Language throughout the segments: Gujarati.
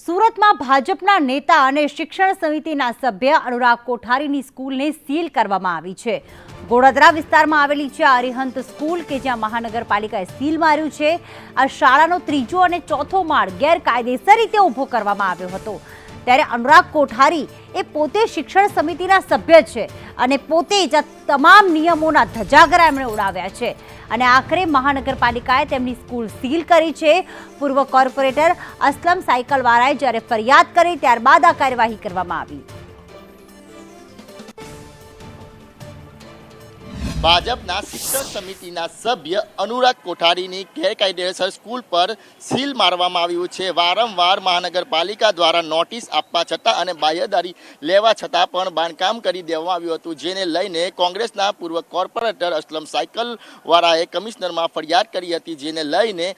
સુરતમાં ભાજપના નેતા અને શિક્ષણ સમિતિના સભ્ય અનુરાગ કોઠારીની સ્કૂલને સીલ કરવામાં આવી છે. ગોળાદરા વિસ્તારમાં આવેલી છે અરિહંત સ્કૂલ કે જ્યાં મહાનગરપાલિકાએ સીલ માર્યું છે. આ શાળાનો ત્રીજો અને ચોથો માળ ગેરકાયદેસર રીતે ઊભો કરવામાં આવ્યો હતો. ત્યારે અનુરાગ કોઠારી એ પોતે શિક્ષણ સમિતિના સભ્ય છે અને પોતે જ તમામ નિયમોના ધજાગરા એમણે ઉડાવ્યા છે. અને આખરે મહાનગરપાલિકાએ તેમની સ્કૂલ સીલ કરી છે. પૂર્વ કોર્પોરેટર અસલમ સાયકલવાળાએ જ્યારે ફરિયાદ કરી, ત્યારબાદ આ કાર્યવાહી કરવામાં આવી. ભાજપના શિક્ષણ સમિતિના સભ્ય અનુરાગ કોઠારીની ગેરકાયદેસર સ્કૂલ પર સીલ મારવામાં આવ્યું છે. વારંવાર મહાનગરપાલિકા દ્વારા નોટિસ આપવા છતાં અને બાહ્યદારી લેવા છતાં પણ બાંધકામ કરી દેવામાં આવ્યું હતું, જેને લઈને કોંગ્રેસના પૂર્વ કોર્પોરેટર અસલમ સાયકલવાળાએ કમિશનરમાં ફરિયાદ કરી હતી, જેને લઈને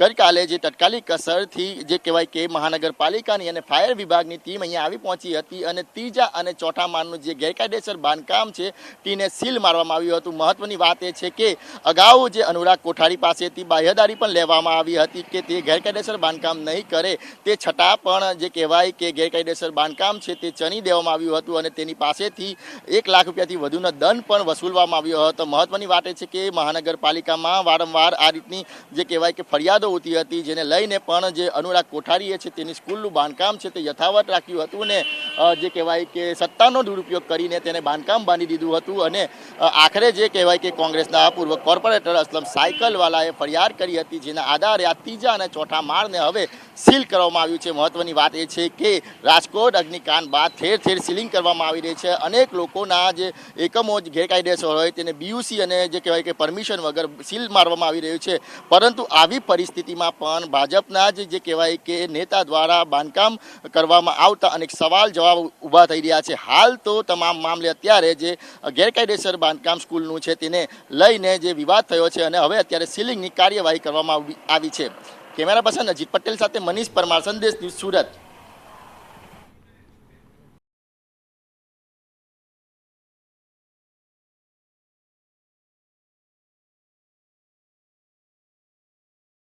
ગઈકાલે જે તત્કાલિક અસરથી જે કહેવાય કે મહાનગરપાલિકાની અને ફાયર વિભાગની ટીમ અહીંયા આવી પહોંચી હતી અને ત્રીજા અને ચોથા માળનું જે ગેરકાયદેસર બાંધકામ છે તેને સીલ મારવામાં આવ્યું હતું. મહત્વની વાત એ છે કે અગાઉ જે અનુરાગ કોઠારી પાસેથી બાહ્યદારી પણ લેવામાં આવી હતી કે તે ગેરકાયદેસર બાંધકામ નહીં કરે. તે છતાં પણ જે કહેવાય કે ગેરકાયદેસર બાંધકામ છે તે ચણી દેવામાં આવ્યું હતું અને તેની પાસેથી એક લાખ રૂપિયાથી વધુનો દંડ પણ વસૂલવામાં આવ્યો હતો. મહત્વની વાત એ છે કે મહાનગરપાલિકામાં વારંવાર આ રીતની જે કહેવાય કે ફરિયાદો હોતી હતી જેને લઈને પણ જે અનુરાગ કોઠારીએ છે તેની સ્કૂલનું બાંધકામ છે તે યથાવત રાખ્યું હતું ને જે કહેવાય કે સત્તાનો દુરુપયોગ કરીને તેને બાંધકામ બાંધી દીધું હતું અને અ, આખરે જે કહેવાય કે કોંગ્રેસના પૂર્વ કોર્પોરેટર અસલમ સાયકલવાલાએ ફરિયાદ કરી હતી, જેના આધારે આ ત્રીજા અને ચોથા માળને હવે સીલ કરવામાં આવ્યું છે. મહત્વની વાત એ છે કે રાજકોટ, અગ્નિકાંડ બાદ ઠેર ઠેર સીલિંગ કરવામાં આવી રહી છે. અનેક લોકોના જે એકમો, જ ગેરકાયદેસર હોય તેને બીયુસી અને જે કહેવાય કે પરમિશન વગર સીલ મારવામાં આવી રહ્યું છે. પરંતુ આવી પરિસ્થિતિમાં પણ ભાજપના જ જે કહેવાય કે નેતા દ્વારા બાંધકામ કરવામાં આવતા અનેક સવાલ જવાબ ઊભા થઈ રહ્યા છે. હાલ તો તમામ મામલે અત્યારે જે ગેરકાયદેસર બાંધકામ સ્કૂલનું છે તેને લઈને જે વિવાદ થયો છે અને હવે અત્યારે સીલિંગની કાર્યવાહી કરવામાં આવી- આવી છે. કેમેરા પર્સન અજીત પટેલ સાથે મનીષ પરમાર સંદેશ ન્યૂઝ સુરત.